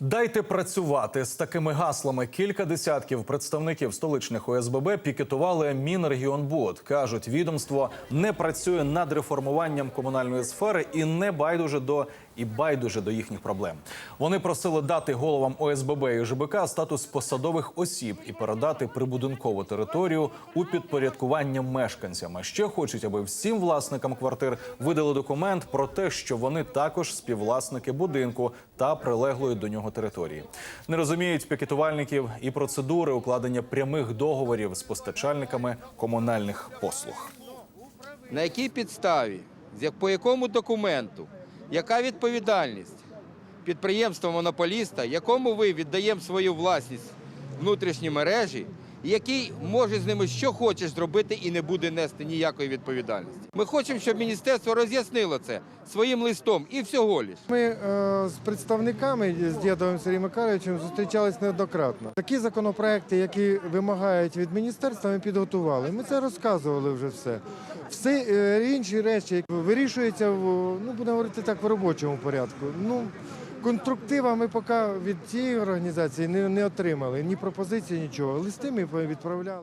Дайте працювати з такими гаслами. Кілька десятків представників столичних ОСББ пікетували Мінрегіонбуд. кажуть, відомство не працює над реформуванням комунальної сфери і не байдуже до і байдуже до їхніх проблем. Вони просили дати головам ОСББ і ЖБК статус посадових осіб і передати прибудинкову територію у підпорядкування мешканцям. А ще хочуть, аби всім власникам квартир видали документ про те, що вони також співвласники будинку та прилеглої до нього території. Не розуміють пікетувальників і процедури укладення прямих договорів з постачальниками комунальних послуг. На якій підставі, по якому документу, яка відповідальність підприємства монополіста, якому ви віддаємо свою власність внутрішні мережі, який може з ними що хочеш зробити і не буде нести ніякої відповідальності. Ми хочемо, щоб міністерство роз'яснило це своїм листом і всього лиш. Ми е, з представниками з Дєдовим Сергієм Макаровичем зустрічались неоднократно. Такі законопроекти, які вимагають від міністерства, ми підготували. Ми це розказували вже все. Всі е, інші речі вирішуються в ну будемо говорити так в робочому порядку. Ну конструктива ми поки від цієї організації не, не отримали ні пропозиції, нічого. Листи ми відправляли.